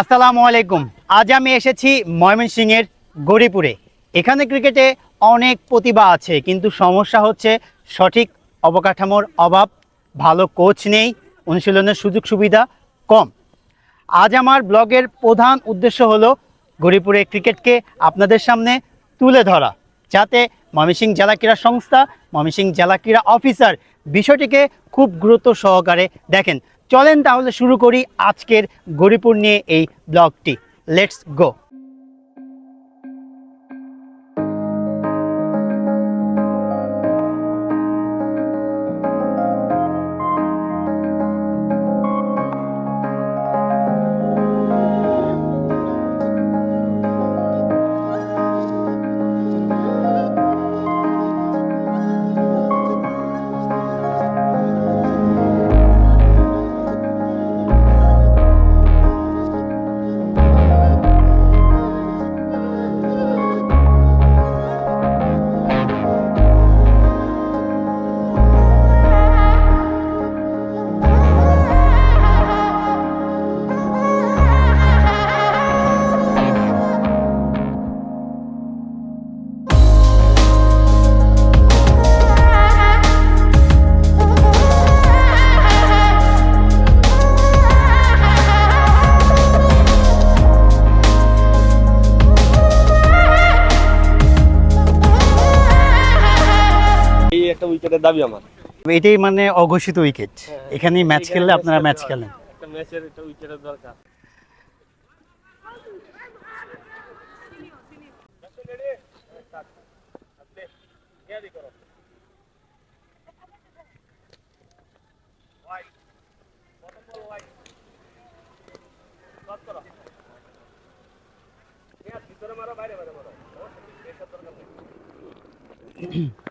আসসালামু আলাইকুম। আজ আমি এসেছি ময়মনসিংহের গরিপুরে। এখানে ক্রিকেটে অনেক প্রতিভা আছে, কিন্তু সমস্যা হচ্ছে সঠিক অবকাঠামোর অভাব, ভালো কোচ নেই, অনুশীলনের সুযোগ সুবিধা কম। আজ আমার ব্লগের প্রধান উদ্দেশ্য হলো গরিপুরে ক্রিকেটকে আপনাদের সামনে তুলে ধরা, যাতে ময়মনসিংহ জেলা ক্রীড়া সংস্থা, ময়মনসিংহ জেলা ক্রীড়া অফিসার বিষয়টিকে খুব গুরুত্ব সহকারে দেখেন। চলেন তাহলে শুরু করি আজকের গরিপুর নিয়ে এই ব্লগটি। লেটস গো উইকেটের দাবি আমার। এটাই মানে অঘোষিত উইকেট এখানেই ম্যাচ খেললে আপনারা ম্যাচ খেলেন। একটা ম্যাচের একটা উইকেটের দরকার।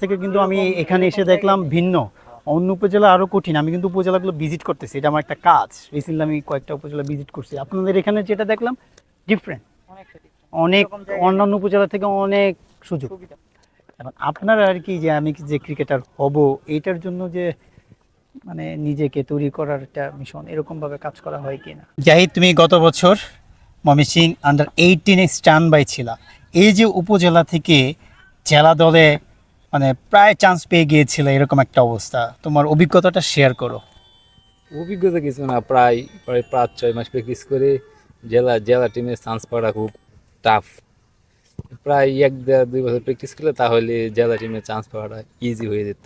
থেকে কিন্তু আমি এখানে এসে দেখলাম ভিন্ন। অন্য উপজেলা আরও কঠিন। আমি কিন্তু উপজেলাগুলো ভিজিট করতেছি। এটা আমার একটা কাজ। রিসেন্টলি আমি কয়েকটা উপজেলা ভিজিট করছি। আপনাদের এখানে যেটা দেখলাম ডিফারেন্ট অনেক অন্যান্য উপজেলা থেকে অনেক সুযোগ। এখন আপনারা আর কি যে আমি যে ক্রিকেটার হব এইটার জন্য যে মানে নিজেকে তৈরি করার একটা মিশন এরকম ভাবে কাজ করা হয় কিনা? জাহিদ তুমি গত বছর ময়মনসিং আন্ডার এইটিনে স্টান বাই ছিলা। এই যে উপজেলা থেকে জেলা দলে মানে প্রায় চান্স পেয়ে গিয়েছিল এরকম একটা অবস্থা। তোমার অভিজ্ঞতাটা শেয়ার করো। অভিজ্ঞতা কিছু না প্রায় প্রায় পাঁচ ছয় মাস প্র্যাকটিস করে জেলা জেলা টিমে চান্স পাওয়াটা খুব টাফ প্রায় এক দেড় দুই বছর প্র্যাকটিস করলে তাহলে জেলা টিমে চান্স পাওয়াটা ইজি হয়ে যেত।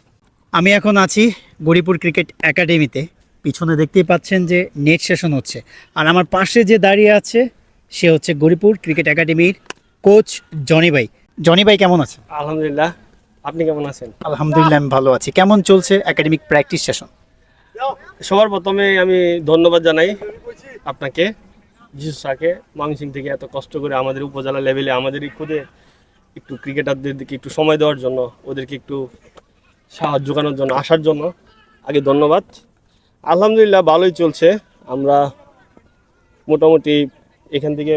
আমি এখন আছি গরিপুর ক্রিকেট একাডেমিতে পিছনে দেখতেই পাচ্ছেন যে নেট সেশন হচ্ছে। আর আমার পাশে যে দাঁড়িয়ে আছে সে হচ্ছে গরিপুর ক্রিকেট একাডেমির কোচ জনি ভাই। জনি ভাই কেমন আছে আলহামদুলিল্লাহ আপনি কেমন আছেন? আলহামদুলিল্লাহ আমি ভালো আছি। কেমন চলছে একাডেমিক প্র্যাকটিস সেশন সবার প্রথমে আমি ধন্যবাদ জানাই আপনাকে যিশু সাকে মাংসিং থেকে এত কষ্ট করে আমাদের উপজেলা লেভেলে আমাদের খুদে একটু ক্রিকেটারদের দিকে একটু সময় দেওয়ার জন্য ওদেরকে একটু সাহায্য জোগানোর জন্য আসার জন্য আগে ধন্যবাদ। আলহামদুলিল্লাহ ভালোই চলছে। আমরা মোটামুটি এখান থেকে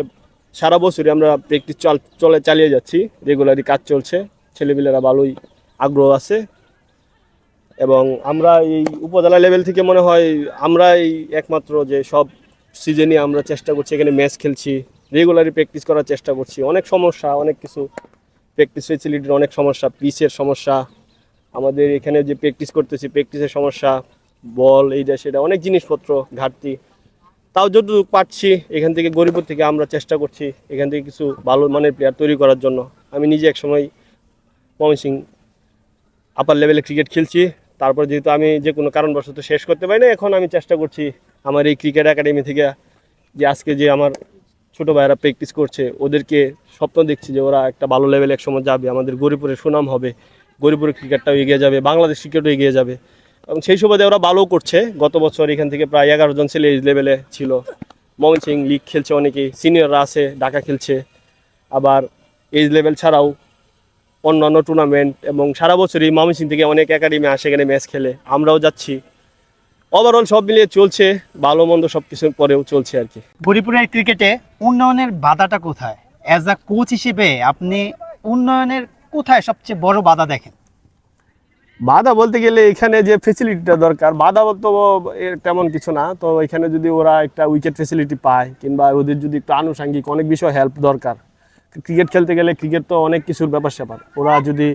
সারা বছরই আমরা প্র্যাকটিস চল চলে চালিয়ে যাচ্ছি। রেগুলারই কাজ চলছে। ছেলেপিলেরা ভালোই আগ্রহ আছে। এবং আমরা এই উপজেলা লেভেল থেকে মনে হয় আমরা এই একমাত্র যে সব সিজনে আমরা চেষ্টা করছি, এখানে ম্যাচ খেলছি রেগুলারই প্র্যাকটিস করার চেষ্টা করছি। অনেক সমস্যা, অনেক কিছু প্র্যাকটিস ফেসিলিটির অনেক সমস্যা, পিচের সমস্যা, আমাদের এখানে যে প্র্যাকটিস করতেছি প্র্যাকটিসের সমস্যা, বল, এইটা সেটা, অনেক জিনিসপত্র, ঘাটতি। তাও যতটুকু পারছি, এখান থেকে গরিপুর থেকে আমরা চেষ্টা করছি, এখান থেকে কিছু ভালো মানের প্লেয়ার তৈরি করার জন্য। আমি নিজে একসময় ময়মনসিং আপার লেভেলে ক্রিকেট খেলছি। তারপর যেহেতু আমি যে কোনো কারণবশত শেষ করতে পারি না এখন আমি চেষ্টা করছি আমার এই ক্রিকেট একাডেমি থেকে যে আজকে যে আমার ছোটো ভাইরা প্র্যাকটিস করছে, ওদেরকে স্বপ্ন দেখছি যে ওরা একটা ভালো লেভেলে এক সময় যাবে, আমাদের গরিপুরের সুনাম হবে গরিপুরের ক্রিকেটটাও এগিয়ে যাবে, বাংলাদেশ ক্রিকেটও এগিয়ে যাবে। এবং সেই সুবাদে ওরা ভালো করছে। গত বছর এখান থেকে প্রায় এগারো জন ছেলে এই লেভেলে ছিল। ময়মনসিং লিগ খেলছে অনেকেই সিনিয়ররা আছে, ঢাকা খেলছে। আবার এজ লেভেল ছাড়াও অন্যান্য টুর্নামেন্ট এবং সারা বছরই ময়মনসিং থেকে অনেক একাডেমি আসে এখানে ম্যাচ খেলে। আমরাও যাচ্ছি। ওভারঅল সব মিলিয়ে চলছে ভালো মন্দ সব কিছুর পরেও চলছে আর কি। গরিপুরের ক্রিকেটে উন্নয়নের বাধাটা কোথায়? অ্যাজ আ কোচ হিসেবে আপনি উন্নয়নের কোথায় সবচেয়ে বড় বাধা দেখেন? বাধা বলতে গেলে এখানে যে ফেসিলিটিটা দরকার বাধা তো তেমন কিছু না। তো এখানে যদি ওরা একটা উইকেট ফেসিলিটি পায় কিংবা ওদের যদি একটু আনুষাঙ্গিক অনেক বিষয় হেল্প দরকার ক্রিকেট খেলতে গেলে ক্রিকেট তো অনেক কিছুর ব্যাপার স্যাপার। ওরা যদি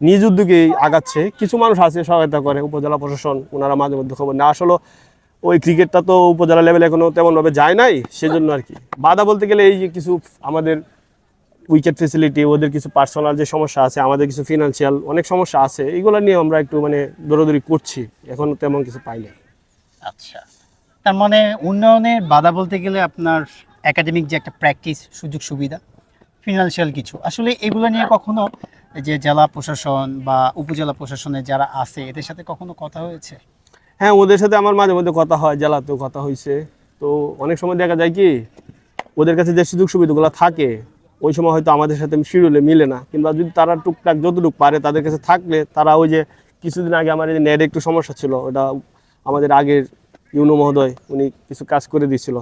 নিজ উদ্যোগেই আগাচ্ছে, কিছু মানুষ আছে, সহায়তা করে, উপজেলা প্রশাসন, ওনারা মাঝে মধ্যে খবর না আসলে ওই ক্রিকেটটা তো উপজেলা লেভেলে এখনও তেমনভাবে যায় নাই, সেজন্য আর কি। বাধা বলতে গেলে এই যে কিছু আমাদের উইকেট ফেসিলিটি ওদের কিছু পার্সোনাল যে সমস্যা আছে, আমাদের কিছু ফিনান্সিয়াল অনেক সমস্যা আছে, এগুলো নিয়ে আমরা একটু মানে দৌড়াদৌড়ি করছি, এখন তেমন কিছু পাইনি আচ্ছা। তার মানে উন্নয়নের বাধা বলতে গেলে আপনার একাডেমিক যে একটা প্র্যাকটিস সুযোগ সুবিধা ফিনান্সিয়াল কিছু। আসলে এগুলো নিয়ে কখনো এই যে জেলা প্রশাসন বা উপজেলা প্রশাসনে যারা আছে এদের সাথে কখনো কথা হয়েছে? হ্যাঁ ওদের সাথে আমার মাঝে মধ্যে কথা হয় জেলাতেও কথা হয়েছে তো অনেক সময় দেখা যায় কি ওদের কাছে যে সুযোগ সুবিধাগুলো থাকে ওই সময় হয়তো আমাদের সাথে শিডিউলে মিলে না। কিংবা যদি তারা টুকটাক যতটুকু পারে তাদের কাছে থাকলে তারা ওই যে কিছুদিন আগে আমার এই যে নেট একটু সমস্যা ছিল ওটা আমাদের আগের ইউনো মহোদয় উনি কিছু কাজ করে দিয়েছিল।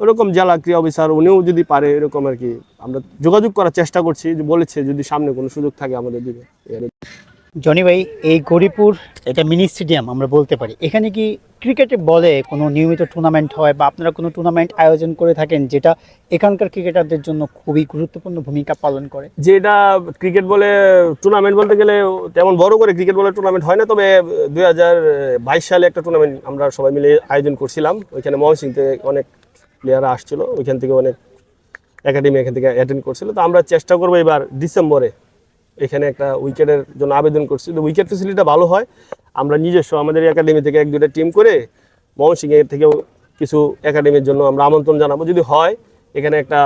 ওরকম জেলা ক্রিয়া অফিসার উনিও যদি পারে এরকম আর কি আমরা যোগাযোগ করার চেষ্টা করছি যে বলেছে যদি সামনে কোনো সুযোগ থাকে আমাদের দিবে। এই আর কি। জনি ভাই এই গরিপুর এটা মিনি স্টেডিয়াম আমরা বলতে পারি। এখানে কি ক্রিকেটে বলে কোনো নিয়মিত টুর্নামেন্ট হয় বা আপনারা কোনো টুর্নামেন্ট আয়োজন করে থাকেন যেটা এখানকার ক্রিকেটারদের জন্য খুবই গুরুত্বপূর্ণ ভূমিকা পালন করে? যে এটা ক্রিকেট বলে টুর্নামেন্ট বলতে গেলে তেমন বড় করে ক্রিকেট বলে টুর্নামেন্ট হয় না তবে দুই বাইশ সালে একটা টুর্নামেন্ট আমরা সবাই মিলে আয়োজন করছিলাম। ওইখানে থেকে অনেক প্লেয়াররা আসছিল, ওইখান থেকে অনেক একাডেমি এখান থেকে অ্যাটেন্ড করছিল। তো আমরা চেষ্টা করব এবার ডিসেম্বরে এখানে একটা উইকেটের জন্য আবেদন করছি। তো উইকেট ফেসিলিটিটা ভালো হয়। আমরা নিজস্ব আমাদের একাডেমি থেকে এক দুটা টিম করে ময়মনসিংহের থেকেও কিছু একাডেমির জন্য আমরা আমন্ত্রণ জানাব। যদি হয়, এখানে একটা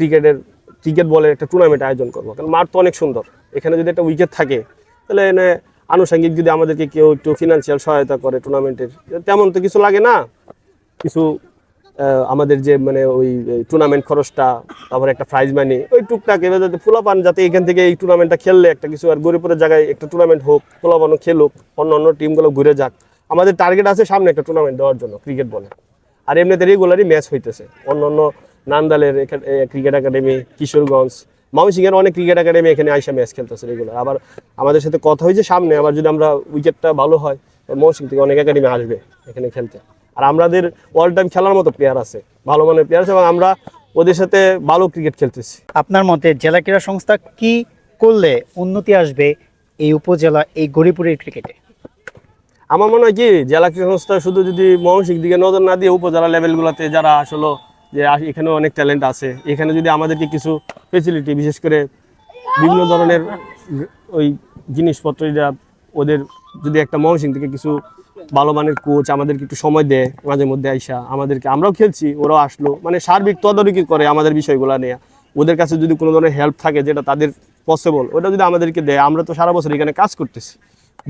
ক্রিকেটের, ক্রিকেট বলের একটা টুর্নামেন্ট আয়োজন করব। কারণ মাঠ তো অনেক সুন্দর। এখানে যদি একটা উইকেট থাকে, তাহলে এনে আনুষঙ্গিক যদি আমাদেরকে কেউ একটু ফিনান্সিয়াল সহায়তা করে টুর্নামেন্টের তেমন তো কিছু লাগে না। কিছু আমাদের যে মানে ওই টুর্নামেন্ট খরচটা, তারপরে একটা প্রাইজ মানি ওই টুকটাক এবার যাতে ফুলাপান যাতে এখান থেকে এই টুর্নামেন্টটা খেললে একটা কিছু আর গরিপুরের জায়গায় একটা টুর্নামেন্ট হোক ফুলাপানও খেলুক, অন্য অন্য টিমগুলো ঘুরে যাক। আমাদের টার্গেট আছে সামনে একটা টুর্নামেন্ট দেওয়ার জন্য ক্রিকেট বলে। আর এমনিতে রেগুলারই ম্যাচ হইতেছে। অন্য অন্য নান্দালের ক্রিকেট একাডেমি কিশোরগঞ্জ, ময়মনসিংহের অনেক ক্রিকেট একাডেমি এখানে আইসা ম্যাচ খেলতেছে রেগুলার আবার আমাদের সাথে কথা হয়েছে সামনে, আবার যদি আমরা উইকেটটা ভালো হয় ময়মনসিং থেকে অনেক একাডেমি আসবে এখানে খেলতে। আর আমাদের অল টাইম খেলার মতো প্লেয়ার আছে ভালো মানের প্লেয়ার আছে এবং আমরা ওদের সাথে ভালো ক্রিকেট খেলতেছি। আপনার মতে জেলা ক্রীড়া সংস্থা কি করলে উন্নতি আসবে এই উপজেলা এই গরিপুরের ক্রিকেটে আমার মনে হয় কি জেলা ক্রীড়া সংস্থা শুধু যদি ময়মনসিং দিকে নজর না দিয়ে উপজেলা লেভেলগুলোতে যারা আসলে যে এখানেও অনেক ট্যালেন্ট আছে এখানে যদি আমাদেরকে কিছু ফেসিলিটি বিশেষ করে বিভিন্ন ধরনের ওই জিনিসপত্র যা ওদের যদি একটা ময়মনসিং থেকে কিছু ভালো মানের কোচ আমাদেরকে একটু সময় দেয়, মাঝে মধ্যে আইসা আমাদেরকে। আমরাও খেলছি, ওরাও আসলো। মানে সার্বিক তদারকি করে আমাদের বিষয়গুলো নিয়ে। ওদের কাছে যদি কোনো ধরনের হেল্প থাকে যেটা তাদের পসিবল ওটা যদি আমাদেরকে দেয়, আমরা তো সারা বছর এখানে কাজ করতেছি।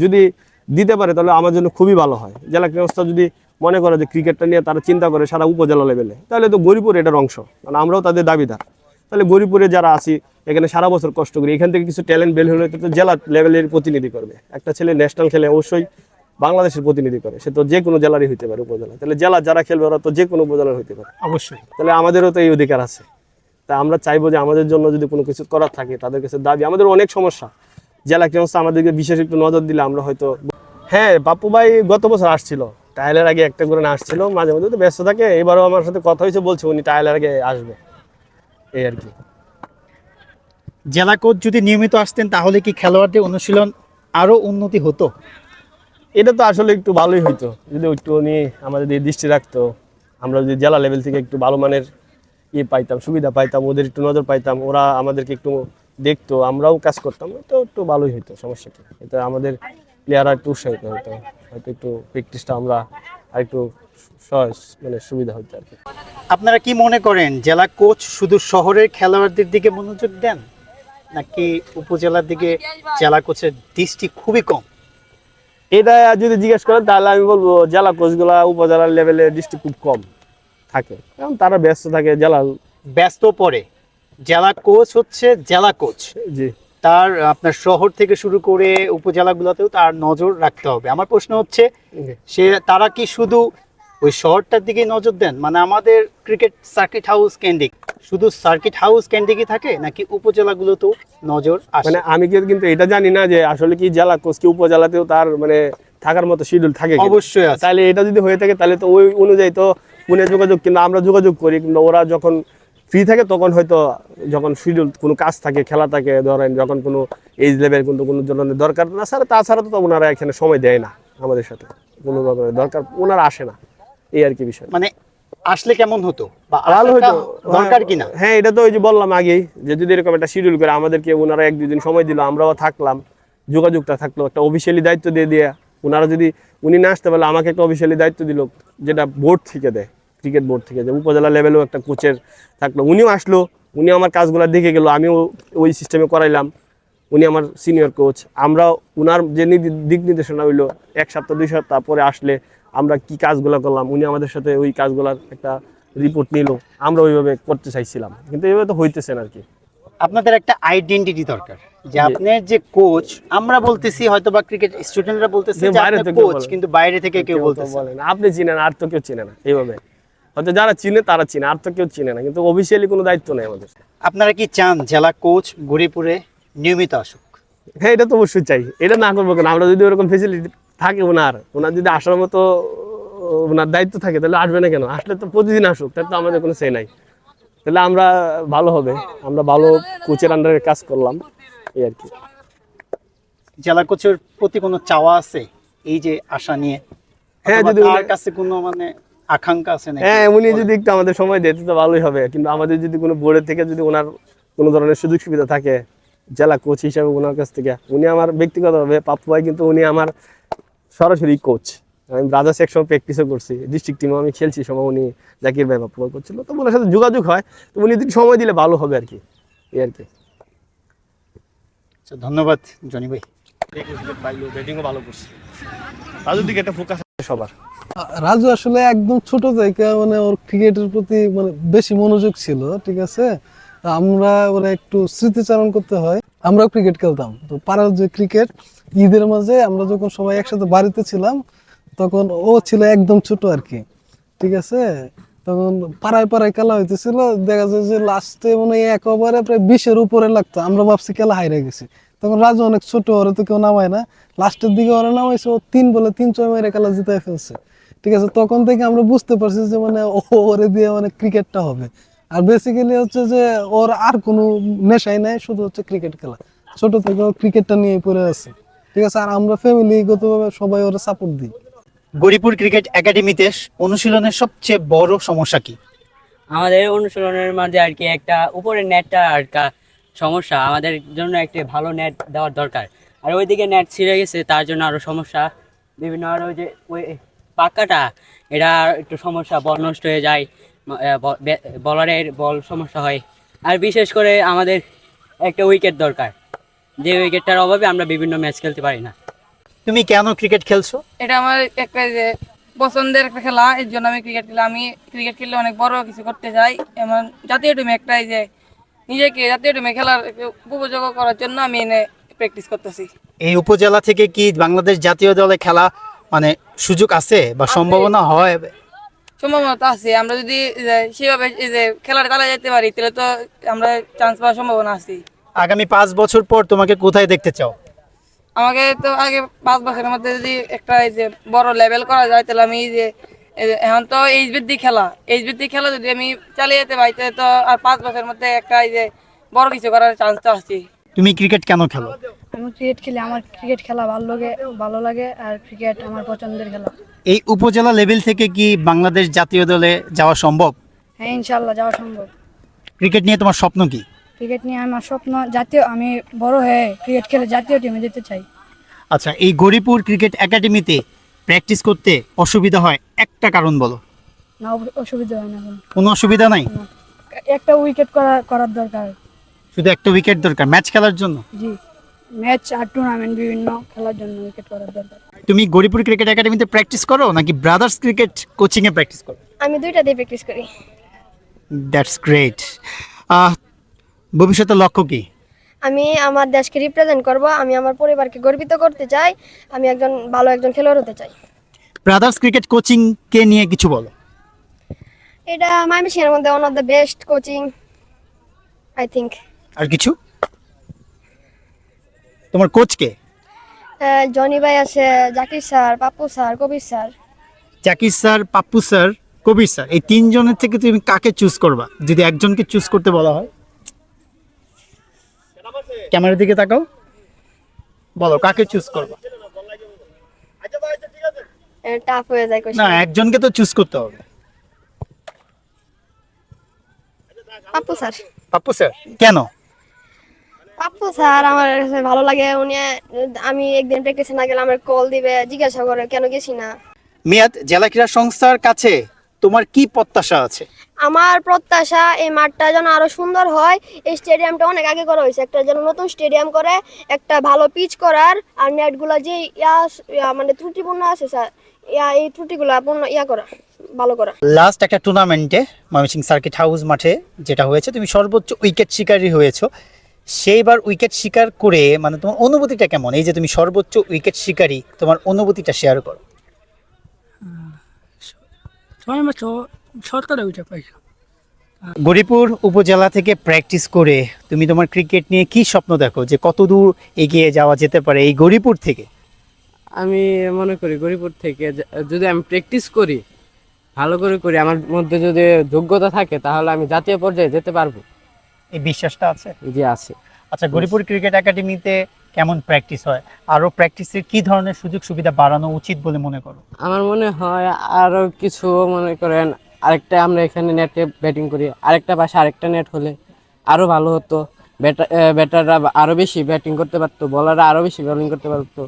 যদি দিতে পারে তাহলে আমার জন্য খুবই ভালো হয়। জেলা ক্রীড়া যদি মনে করে যে ক্রিকেটটা নিয়ে তারা চিন্তা করে সারা উপজেলা লেভেলে তাহলে তো গরিপুর এটার অংশ। মানে আমরাও তাদের দাবিদার। তাহলে গরিপুরে যারা আছি, এখানে সারা বছর কষ্ট করি, এখান থেকে কিছু ট্যালেন্ট বের হলে তো জেলা লেভেলের প্রতিনিধি করবে। একটা ছেলে ন্যাশনাল খেলে অবশ্যই বাংলাদেশের প্রতিনিধি করে। সে তো যে কোনো জেলারই হইতে পারে উপজেলা। তাহলে জেলা যারা খেলবে ওরা তো যে কোনো উপজেলার হইতে পারে। অবশ্যই। তাহলে আমাদেরও তো এই অধিকার আছে। তা আমরা চাইব যে আমাদের জন্য যদি কোনো কিছু করার থাকে তাদের কাছে দাবি। আমাদের অনেক সমস্যা। জেলা সংস্থা আমাদেরকে বিশেষ একটু নজর দিলে আমরা হয়তো হ্যাঁ বাপু ভাই গত বছর আসছিল। টাইলের আগে একটা করে না আসছিল মাঝে মধ্যে তো ব্যস্ত থাকে। এবারও আমার সাথে কথা হয়েছে বলছে উনি টাইলের আগে আসবে। এই আর কি। জেলা কোচ যদি নিয়মিত আসতেন তাহলে কি খেলোয়াড়দের অনুশীলন আরও উন্নতি হতো? এটা তো আসলে একটু ভালোই হইতো। যদি একটু উনি আমাদের দৃষ্টি রাখতো, আমরা যদি জেলা লেভেল থেকে একটু ভালো মানের ইয়ে পাইতাম, সুবিধা পাইতাম, ওদের একটু নজর পাইতাম, ওরা আমাদেরকে একটু দেখতো, আমরাও কাজ করতাম তো একটু ভালোই হইতো, সমস্যা কি? এটা আমাদের প্লেয়াররা একটু উৎসাহিত হতো হয়তো একটু প্র্যাকটিসটা আমরা আর একটু সহজ মানে সুবিধা হতো আর কি। আপনারা কি মনে করেন, জেলা কোচ শুধু শহরের খেলোয়াড়দের দিকে মনোযোগ দেন, নাকি উপজেলার দিকে জেলা কোচের দৃষ্টি খুবই কম? এটা যদি জিজ্ঞেস করেন তাহলে আমি বলব জেলা কোচগুলা উপজেলার লেভেলে ডিস্ট্রিক্ট খুব কম থাকে। কারণ তারা ব্যস্ত থাকে জেলা ব্যস্ত পড়ে। জেলা কোচ হচ্ছে জেলা কোচ। জি। তার আপনার শহর থেকে শুরু করে উপজেলাগুলোতেও তার নজর রাখতে হবে। আমার প্রশ্ন হচ্ছে সে তারা কি শুধু ওই শহরটার দিকে নজর দেন? মানে আমাদের ক্রিকেট সার্কিট হাউস কেন্দ্রিক শুধু সার্কিট হাউস কেন্দ্রিকই থাকে নাকি উপজেলাগুলোতেও নজর আসে? মানে আমি কিন্তু এটা জানি না যে আসলে কি জেলা কোচ কি উপজেলাতেও তার মানে থাকার মতো শিডিউল থাকে। অবশ্যই আছে। তাহলে এটা যদি হয়ে থাকে তাহলে তো ওই অনুযায়ী তো ফোনে যোগাযোগ কিন্তু আমরা যোগাযোগ করি কিন্তু ওরা যখন ফ্রি থাকে তখন হয়তো যখন শিডিউল কোনো কাজ থাকে খেলা থাকে ধরেন যখন কোনো এজ লেভেল কিন্তু কোনো ধরনের দরকার না স্যার তাছাড়া তো ওনারা এখানে সময় দেয় না আমাদের সাথে। কোনো দরকার ওনারা আসে না। এই আর কি বিষয়। মানে আসলে কেমন হতো? ভালো হতো দরকার কিনা? হ্যাঁ এটা তো ওই যে বললাম আগেই যে যদি এরকম একটা শিডিউল করে আমাদেরকে ওনারা এক দুদিন সময় দিল আমরাও থাকলাম যোগাযোগটা থাকল একটা অফিসিয়ালি দায়িত্ব দিয়ে দিয়ে ওনারা যদি উনি না আসতে পারলে আমাকে একটা অফিসিয়ালি দায়িত্ব দিল যেটা বোর্ড থেকে দেয় ক্রিকেট বোর্ড থেকে যে উপজেলা লেভেলেও একটা কোচের থাকল। উনিও আসলো উনি আমার কাজগুলো দেখে গেল আমিও ওই সিস্টেমে করাইলাম উনি আমার সিনিয়র কোচ আমরা উনার যে দিক নির্দেশনা হইল এক সপ্তাহ দুই সপ্তাহ পরে আসলে আমরা কি কাজগুলো করলাম উনি আমাদের সাথে ওই কাজগুলোর একটা রিপোর্ট নিল আমরা ওইভাবে করতে চাইছিলাম। কিন্তু এইভাবে তো হইতেছে না আর কি আপনাদের একটা আইডেন্টিটি দরকার। যে আপনার যে কোচ আমরা বলতেছি হয়তো বা ক্রিকেট স্টুডেন্টরা বলতেছে যে আপনি কোচ কিন্তু বাইরে থেকে কেউ কেউ তো বলতেছে না। আপনি চিনেন আর তো কেউ চিনে না এইভাবে। হয়তো যারা চিনে তারা চিনে আর তো কেউ চিনে না। কিন্তু অফিসিয়ালি কোনো দায়িত্ব নেই আমাদের। আপনারা কি চান জেলা কোচ গরিপুরে নিয়মিত আসুক? হ্যাঁ এটা তো অবশ্যই চাই। এটা না করব কেন? আমরা যদি ওরকম ফেসিলিটি থাকে ওনার ওনার যদি আসার মতো ওনার দায়িত্ব থাকে তাহলে আসবে না কেন? আসলে তো প্রতিদিন আসুক তাহলে তো আমাদের কোনো সে নাই। তাহলে আমরা ভালো হবে আমরা ভালো কোচের আন্ডারে কাজ করলাম এই আর কি। জেলা কোচের প্রতি কোনো চাওয়া আছে? এই যে আশা নিয়ে? হ্যাঁ, যদি উনি- কাছে কোনো মানে আকাঙ্ক্ষা আছে নাকি? হ্যাঁ উনি যদি একটু আমাদের সময় দিতে তো ভালোই হবে। কিন্তু আমাদের যদি কোনো বোর্ডের থেকে যদি ওনার কোনো ধরনের সুযোগ সুবিধা থাকে জেলা কোচ হিসাবে ওনার কাছ থেকে উনি আমার ব্যক্তিগতভাবে পাপ্পু ভাই কিন্তু উনি আমার সরাসরি কোচ আমি ব্রাদার্স একসময় প্র্যাকটিসও করছি ডিস্ট্রিক্ট টিমও আমি খেলছি সময় উনি জাকির ভাই ভাই করছিল। তো ওনার সাথে যোগাযোগ হয় তো উনি যদি সময় দিলে ভালো হবে আর কি এই আর কি। আচ্ছা, ধন্যবাদ জনি ভাই। ব্যাটিংও ভালো করছে। রাজুর দিকে একটা ফোকাস সবার। রাজু আসলে একদম ছোট থেকে মানে ওর ক্রিকেটের প্রতি মানে বেশি মনোযোগ ছিল ঠিক আছে? আমরা ওরা একটু স্মৃতিচারণ করতে হয়। আমরাও ক্রিকেট খেলতাম। তো পাড়ার যে ক্রিকেট ঈদের মাঝে আমরা যখন সবাই একসাথে বাড়িতে ছিলাম, তখন ও ছিল একদম ছোট আর কি ঠিক আছে? তখন পাড়ায় পাড়ায় খেলা হইতেছিল, দেখা যায় যে লাস্টে মানে এক ওভারে প্রায় বিশের উপরে লাগতো, আমরা ভাবছি খেলা হাইরে গেছি। তখন রাজু অনেক ছোট, ওরে তো কেউ নামায় না। লাস্টের দিকে ওরা নামাইছে, ও তিন বলে তিন ছয় মেরে খেলা জিতাই ফেলছে, ঠিক আছে? তখন থেকে আমরা বুঝতে পারছি যে মানে ওরে দিয়ে মানে ক্রিকেটটা হবে। আর বেসিক্যালি হচ্ছে যে ওর আর কোনো নেশাই নাই শুধু হচ্ছে ক্রিকেট খেলা। ছোট থেকে ও ক্রিকেটটা নিয়ে পড়ে আছে। ঠিক আছে আর আমরা ফ্যামিলিগতভাবে সবাই ওরা সাপোর্ট দিই। গরিপুর ক্রিকেট একাডেমিতে অনুশীলনের সবচেয়ে বড় সমস্যা কি? আমাদের অনুশীলনের মাঝে আর কি একটা উপরের নেটটা আর কা- সমস্যা আমাদের জন্য একটা ভালো নেট দেওয়ার দরকার। আর ওইদিকে নেট ছিঁড়ে গেছে তার জন্য আরও সমস্যা। বিভিন্ন আরও যে ওই পাক্কাটা এটা একটু সমস্যা বল নষ্ট হয়ে যায়। বলারের বল সমস্যা হয়। আর বিশেষ করে আমাদের একটা উইকেট দরকার। যে উইকেটটার অভাবে আমরা বিভিন্ন ম্যাচ খেলতে পারি না। তুমি কেন ক্রিকেট খেলছো? এটা আমার একটা যে পছন্দের একটা খেলা এর জন্য আমি ক্রিকেট খেলা আমি ক্রিকেট খেললে অনেক বড় কিছু করতে চাই এমন জাতীয় টিমে একটাই যে নিজেকে জাতীয় টিমে খেলার উপযোগ করার জন্য আমি এনে প্র্যাকটিস করতেছি। এই উপজেলা থেকে কি বাংলাদেশ জাতীয় দলে খেলা মানে সুযোগ আছে বা সম্ভাবনা হয়? সম্ভাবনা তো আছে। আমরা যদি সেভাবে এই যে খেলাটা চালিয়ে যেতে পারি তাহলে তো আমরা চান্স পাওয়ার সম্ভাবনা আছে। আগামী পাঁচ বছর পর তোমাকে কোথায় দেখতে চাও? আমাকে তো আগে পাঁচ বছরের মধ্যে যদি একটা এই যে বড় লেভেল করা যায় তাহলে আমি এই যে যে এখন তো এইচ বৃদ্ধি খেলা। এইচ বৃদ্ধি খেলা যদি আমি চালিয়ে যেতে পারি তাহলে তো আর পাঁচ বছরের মধ্যে একটা এই যে বড় কিছু করার চান্স তো আছে তুমি ক্রিকেট কেন খেলো? আমি ক্রিকেট খেলি। আমার ক্রিকেট খেলা ভালো লাগে ভালো লাগে আর ক্রিকেট আমার পছন্দের খেলা। এই উপজেলা লেভেল থেকে কি বাংলাদেশ জাতীয় দলে যাওয়া সম্ভব? হ্যাঁ ইনশাল্লাহ যাওয়া সম্ভব। ক্রিকেট নিয়ে তোমার স্বপ্ন কি? ক্রিকেট নিয়ে আমার স্বপ্ন জাতীয় আমি বড় হয়ে ক্রিকেট খেলে জাতীয় টিমে যেতে চাই। আচ্ছা এই গরিপুর ক্রিকেট একাডেমিতে প্র্যাকটিস করতে অসুবিধা হয় একটা কারণ বলো। না অসুবিধা হয় না কোনো অসুবিধা নাই? একটা উইকেট করা করার দরকার। শুধু একটা উইকেট দরকার ম্যাচ খেলার জন্য? জি। ম্যাচ আর টুর্নামেন্ট বিভিন্ন খেলার জন্য উইকেট করার দরকার। তুমি গরিপুর ক্রিকেট একাডেমিতে প্র্যাকটিস করো নাকি ব্রাদার্স ক্রিকেট কোচিংয়ে প্র্যাকটিস করো? আমি দুইটা দিয়ে প্র্যাকটিস করি। দ্যাটস গ্রেট ভবিষ্যতের লক্ষ্য কি? আমি আমার দেশকে রিপ্রেজেন্ট করব আমি আমার পরিবারকে গর্বিত করতে চাই আমি একজন ভালো একজন খেলোয়াড় হতে চাই। ব্রাদার্স ক্রিকেট কোচিং কে নিয়ে কিছু বলো? এটা মাইমিসিংয়ের মধ্যে one of the best coaching I think আর কিছু? তোমার কোচ কে? জনি ভাই আছে Zakir sir Pappu sir Kabir sir. Zakir sir Pappu sir Kabir sir এই তিনজনের থেকে তুমি কাকে চুজ করবা? যদি একজনকে চুজ করতে বলা হয়। ক্যামেরার দিকে তাকাও। বলো কাকে চুজ করবা? টাফ হয়ে যায় না একজনকে তো চুজ করতে হবে। পাপ্পু স্যার। পাপ্পু স্যার কেন? পাপ্পু স্যার আমার কাছে ভালো লাগে উনি আমি একদিন প্র্যাকটিসে না গেলে আমার কল দিবে জিজ্ঞাসা করে কেন গেছি না? মেয়াদ জেলা ক্রীড়া সংস্থার কাছে তোমার কি প্রত্যাশা আছে? আমার প্রত্যাশা এই মাঠটা যেন আরও সুন্দর হয়। এই স্টেডিয়ামটা অনেক আগে করা হয়েছে একটা যেন নতুন স্টেডিয়াম করে একটা ভালো পিচ করার আর নেটগুলো যে ইয়া মানে ত্রুটিপূর্ণ আছে স্যার ইয়া এই ত্রুটিগুলো পূর্ণ ইয়া করা ভালো করা। লাস্ট একটা টুর্নামেন্টে ময়মনসিংহ সার্কিট হাউস মাঠে যেটা হয়েছে তুমি সর্বোচ্চ উইকেট শিকারী হয়েছো। সেইবার উইকেট শিকার করে মানে তোমার অনুভূতিটা কেমন? এই যে তুমি সর্বোচ্চ উইকেট শিকারী তোমার অনুভূতিটা শেয়ার করো। ছয় মাস সতেরো উইকেট পাইছে গরিপুর উপজেলা থেকে প্র্যাকটিস করে তুমি তোমার ক্রিকেট নিয়ে কি স্বপ্ন দেখো? যে কত দূর এগিয়ে যাওয়া যেতে পারে এই গরিপুর থেকে? আমি মনে করি গরিপুর থেকে যদি আমি প্র্যাকটিস করি ভালো করে করি আমার মধ্যে যদি যোগ্যতা থাকে তাহলে আমি জাতীয় পর্যায়ে যেতে পারব। এই বিশ্বাসটা আছে? যে আছে। আচ্ছা গরিপুর ক্রিকেট একাডেমিতে কেমন প্র্যাকটিস হয়? আরও প্র্যাকটিসের কি ধরনের সুযোগ সুবিধা বাড়ানো উচিত বলে মনে করো? আমার মনে হয় আরও কিছু মনে করেন আরেকটা আমরা এখানে নেটে ব্যাটিং করি। আরেকটা পাশে আরেকটা নেট হলে আরও ভালো হতো। ব্যাটার ব্যাটাররা আরও বেশি ব্যাটিং করতে পারতো বলাররা আরও বেশি বোলিং করতে পারতো।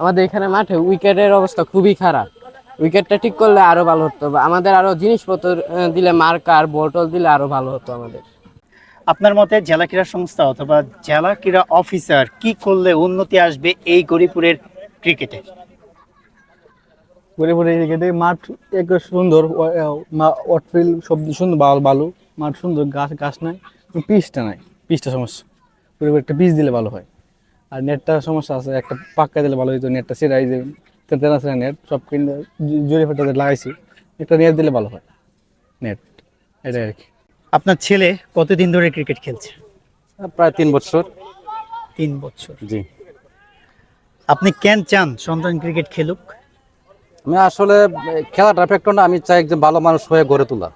আমাদের এখানে মাঠে উইকেটের অবস্থা খুবই খারাপ। উইকেটটা ঠিক করলে আরও ভালো হতো। আমাদের আরও জিনিসপত্র দিলে মার্কার বটল দিলে আরও ভালো হতো আমাদের। আপনার মতে জেলা ক্রীড়া সংস্থা অথবা জেলা ক্রীড়া অফিসার কি করলে উন্নতি আসবে এই গরিপুরের ক্রিকেটে? ঘুরে ক্রিকেটে মাঠ এক সুন্দর ওয়াটফিল সব সুন্দর ভালো মাঠ সুন্দর, গাছ গাছ নাই পিচটা নাই, পিচটা সমস্যা। ঘুরে একটা পিচ দিলে ভালো হয়। আর নেটটা সমস্যা আছে, একটা পাক্কা দিলে ভালো হইতো নেটটা সেরাই যে তেনা সেরা নেট, সব কিনে জুড়ে ফেটে লাগাইছি, একটা নেট দিলে ভালো হয়, নেট, এটাই আর কি। আপনার ছেলে কতদিন ধরে ক্রিকেট খেলছে? প্রায় তিন বছর। তিন বছর। জি। আপনি কেন চান সন্তান ক্রিকেট খেলুক? আমি আসলে খেলাটা ফ্যাক্টর না আমি চাই একজন ভালো মানুষ হয়ে গড়ে তোলা।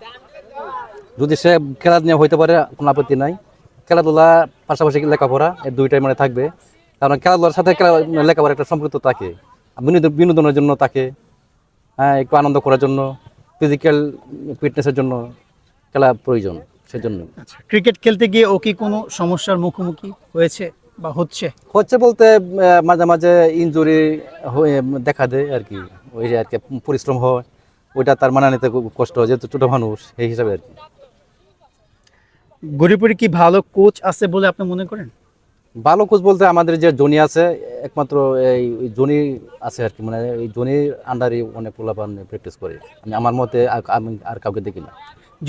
যদি সে খেলা নিয়ে হইতে পারে কোনো আপত্তি নাই। খেলাধুলা পাশাপাশি লেখাপড়া এই দুইটাই মানে থাকবে। কারণ খেলাধুলার সাথে খেলা লেখাপড়া একটা সম্পৃক্ত থাকে। বিনোদন- বিনোদনের জন্য তাকে হ্যাঁ একটু আনন্দ করার জন্য ফিজিক্যাল ফিটনেসের জন্য। খেলা প্রয়োজন সেজন্য। ক্রিকেট খেলতে গিয়ে ও কি কোনো সমস্যার মুখোমুখি হয়েছে বা হচ্ছে? হচ্ছে বলতে মাঝে মাঝে ইনজুরি হয়ে দেখা দেয় আর কি। ওই যে আর কি পরিশ্রম হয় ওইটা তার মানা নিতে খুব কষ্ট হয় যেহেতু ছোটো মানুষ এই হিসাবে আর কি। গরিপুরে কি ভালো কোচ আছে বলে আপনি মনে করেন? ভালো কোচ বলতে আমাদের যে জনি আছে একমাত্র এই জনি আছে আর কি মানে এই জনির আন্ডারে অনেক পোলাপান প্র্যাকটিস করে। আমি আমার মতে আমি আর কাউকে দেখি না।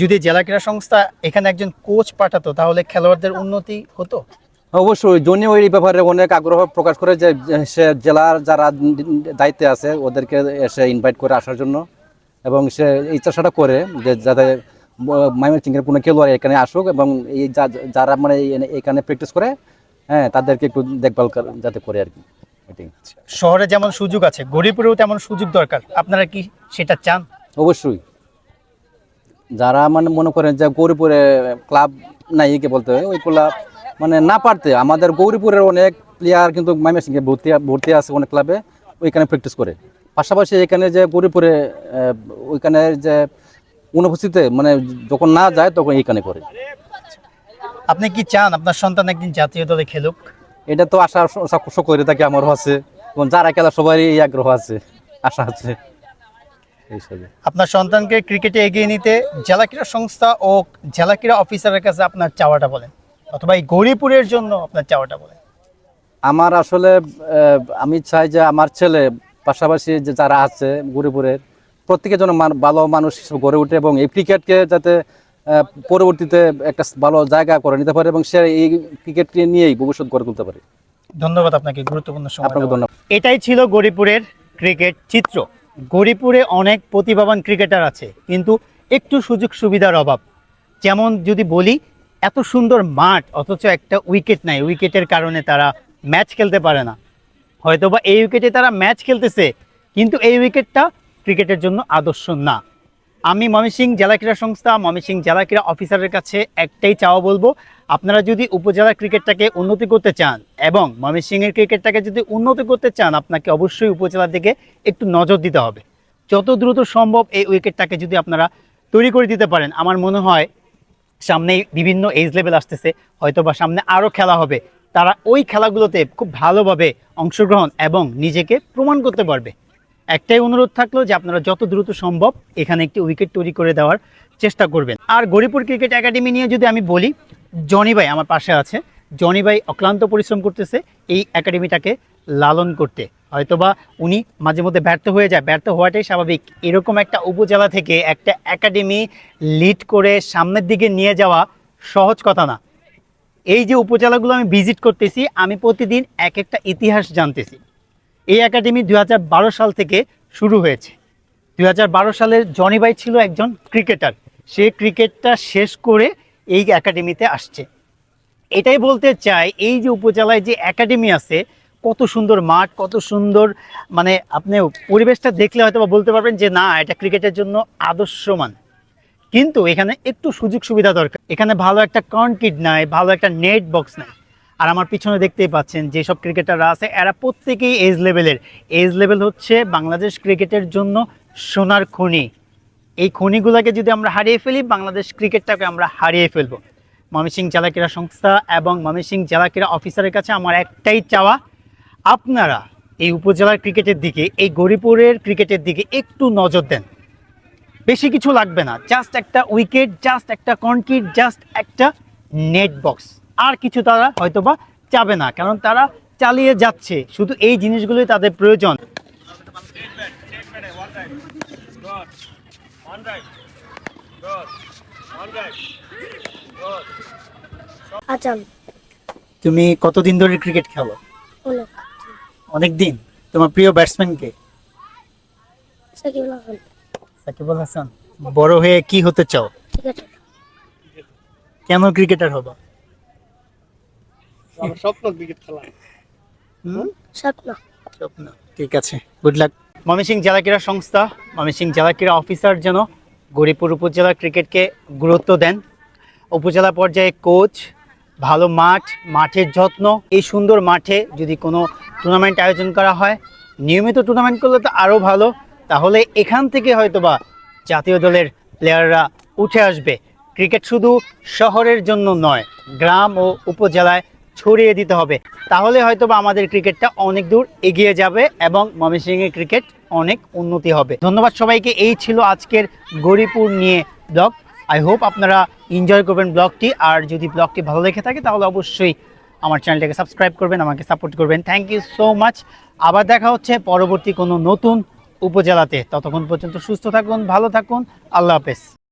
যদি জেলা ক্রীড়া সংস্থা এখানে একজন কোচ পাঠাতো তাহলে খেলোয়াড়দের উন্নতি হতো? অবশ্যই জনি ওই ব্যাপারে অনেক আগ্রহ প্রকাশ করে যে সে জেলার যারা দায়িত্বে আছে ওদেরকে এসে ইনভাইট করে আসার জন্য এবং সে এই চেষ্টাটা করে যে যাতে মাইমনসিংহের কোনো খেলোয়াড় এখানে আসুক এবং এই যারা মানে এখানে প্র্যাকটিস করে হ্যাঁ তাদেরকে একটু দেখভাল যাতে করে আর কি। শহরে যেমন সুযোগ আছে গরিপুরেও তেমন সুযোগ দরকার। আপনারা কি সেটা চান? অবশ্যই। যারা মানে মনে করেন যে গৌরীপুরে ক্লাব নাই কি বলতে হয় ওই ক্লাব মানে না পারতে আমাদের গৌরীপুরের অনেক প্লেয়ার কিন্তু ময়মনসিংহে ভর্তি ভর্তি আছে অনেক ক্লাবে ওইখানে প্র্যাকটিস করে। পাশাপাশি এখানে যে গৌরীপুরে ওইখানে যে অনুপস্থিতিতে মানে যখন না যায় তখন এইখানে করে। আপনি কি চান? আপনার সন্তান একদিন জাতীয় দলে খেলুক? এটা তো আশা সকলে থাকে আমারও আছে। এবং যারা খেলা সবারই আগ্রহ আছে আশা আছে। আপনার সন্তানকে ক্রিকেটে এগিয়ে নিতে জেলা ক্রীড়া সংস্থা ও জেলা ক্রীড়া অফিসারের কাছে আপনার চাওয়াটা বলেন অথবা এই গৌরীপুরের জন্য আপনার চাওয়াটা বলেন। আমার আসলে আমি চাই যে আমার ছেলে পাশাপাশি যে যারা আছে গরিপুরের প্রত্যেকের জন্য ভালো মানুষ হিসেবে গড়ে উঠে এবং এই ক্রিকেটকে যাতে পরবর্তীতে একটা ভালো জায়গা করে নিতে পারে এবং সে এই ক্রিকেটকে নিয়েই ভবিষ্যৎ গড়ে তুলতে পারে। ধন্যবাদ আপনাকে গুরুত্বপূর্ণ সময় আপনাকে ধন্যবাদ। এটাই ছিল গরিপুরের ক্রিকেট চিত্র। গরিপুরে অনেক প্রতিভাবান ক্রিকেটার আছে, কিন্তু একটু সুযোগ সুবিধার অভাব। যেমন যদি বলি, এত সুন্দর মাঠ, অথচ একটা উইকেট নাই। উইকেটের কারণে তারা ম্যাচ খেলতে পারে না। হয়তোবা এই উইকেটে তারা ম্যাচ খেলতেছে, কিন্তু এই উইকেটটা ক্রিকেটের জন্য আদর্শ না। আমি ময়মনসিংহ জেলা ক্রীড়া সংস্থা ময়মনসিংহ জেলা ক্রীড়া অফিসারের কাছে একটাই চাওয়া বলব আপনারা যদি উপজেলা ক্রিকেটটাকে উন্নতি করতে চান এবং ময়মনসিংহের ক্রিকেটটাকে যদি উন্নতি করতে চান, আপনাকে অবশ্যই উপজেলার দিকে একটু নজর দিতে হবে। যত দ্রুত সম্ভব এই উইকেটটাকে যদি আপনারা তৈরি করে দিতে পারেন, আমার মনে হয় সামনে বিভিন্ন এজ লেভেল আসতেছে হয়তো বা সামনে আরও খেলা হবে। তারা ওই খেলাগুলোতে খুব ভালোভাবে অংশগ্রহণ এবং নিজেকে প্রমাণ করতে পারবে। একটাই অনুরোধ থাকল যে আপনারা যত দ্রুত সম্ভব এখানে একটি উইকেট তৈরি করে দেওয়ার চেষ্টা করবেন। আর গরিপুর ক্রিকেট একাডেমি নিয়ে যদি আমি বলি জনি ভাই আমার পাশে আছে। জনি ভাই অক্লান্ত পরিশ্রম করতেছে এই একাডেমিটাকে লালন করতে। হয়তোবা উনি মাঝে মধ্যে ব্যর্থ হয়ে যায়। ব্যর্থ হওয়াটাই স্বাভাবিক। এরকম একটা উপজেলা থেকে একটা একাডেমি লিড করে সামনের দিকে নিয়ে যাওয়া সহজ কথা না। এই যে উপজেলাগুলো আমি ভিজিট করতেছি, আমি প্রতিদিন এক একটা ইতিহাস জানতেছি। এই একাডেমি দু হাজার বারো সাল থেকে শুরু হয়েছে। দুই সালের জনি ভাই ছিল একজন ক্রিকেটার। সে ক্রিকেটটা শেষ করে এই একাডেমিতে আসছে। এটাই বলতে চাই, এই যে উপজেলায় যে একাডেমি আছে, কত সুন্দর মাঠ, কত সুন্দর মানে আপনি পরিবেশটা দেখলে হয়তো বা বলতে পারবেন যে, না, এটা ক্রিকেটের জন্য আদর্শমান। কিন্তু এখানে একটু সুযোগ সুবিধা দরকার। এখানে ভালো একটা কনক্রিট নাই, ভালো একটা নেট বক্স নাই। আর আমার পিছনে দেখতেই পাচ্ছেন যেসব ক্রিকেটাররা আছে, এরা প্রত্যেকেই এজ লেভেলের এজ লেভেল হচ্ছে বাংলাদেশ ক্রিকেটের জন্য সোনার খনি। এই খনিগুলোকে যদি আমরা হারিয়ে ফেলি, বাংলাদেশ ক্রিকেটটাকে আমরা হারিয়ে ফেলব। ময়মনসিংহ জেলা ক্রীড়া সংস্থা এবং ময়মনসিংহ জেলা ক্রীড়া অফিসারের কাছে আমার একটাই চাওয়া, আপনারা এই উপজেলার ক্রিকেটের দিকে, এই গরিপুরের ক্রিকেটের দিকে একটু নজর দেন। বেশি কিছু লাগবে না জাস্ট একটা উইকেট জাস্ট একটা কনক্রিট জাস্ট একটা নেট বক্স আর কিছু তারা হয়তোবা চাবে না, কারণ তারা চালিয়ে যাচ্ছে। শুধু এই জিনিসগুলোই তাদের প্রয়োজন। আচ্ছা তুমি কতদিন ধরে ক্রিকেট খেলো? অনেক। অনেক দিন তোমার প্রিয় ব্যাটসম্যান কে? সাকিব হাসান। সাকিবুল হাসান। বড় হয়ে কি হতে চাও? ঠিক কেন ক্রিকেটার হবা? স্বপ্ন ক্রিকেট খেলা। স্বপ্ন। স্বপ্ন। ঠিক আছে। গুড লাক ময়মনসিংহ জেলা ক্রীড়া সংস্থা, ময়মনসিংহ জেলা ক্রীড়া অফিসার যেন গরিপুর উপজেলা ক্রিকেটকে গুরুত্ব দেন। উপজেলা পর্যায়ে কোচ ভালো মাঠ, মাঠের যত্ন। এই সুন্দর মাঠে যদি কোনো টুর্নামেন্ট আয়োজন করা হয়, নিয়মিত টুর্নামেন্ট করলে তো আরও ভালো। তাহলে এখান থেকে হয়তোবা জাতীয় দলের প্লেয়াররা উঠে আসবে। ক্রিকেট শুধু শহরের জন্য নয়, গ্রাম ও উপজেলায় ছড়িয়ে দিতে হবে। তাহলে হয়তোবা আমাদের ক্রিকেটটা অনেক দূর এগিয়ে যাবে এবং ময়মনসিংহের ক্রিকেট অনেক উন্নতি হবে। ধন্যবাদ সবাইকে। এই ছিল আজকের গরিপুর নিয়ে ব্লগ। আই হোপ আপনারা এনজয় করবেন ব্লগটি। আর যদি ব্লগটি ভালো লেগে থাকে, তাহলে অবশ্যই আমার চ্যানেলটাকে সাবস্ক্রাইব করবেন, আমাকে সাপোর্ট করবেন। থ্যাংক ইউ সো মাচ আবার দেখা হচ্ছে পরবর্তী কোনো নতুন উপজেলাতে। ততক্ষণ পর্যন্ত সুস্থ থাকুন, ভালো থাকুন। আল্লাহ হাফেজ।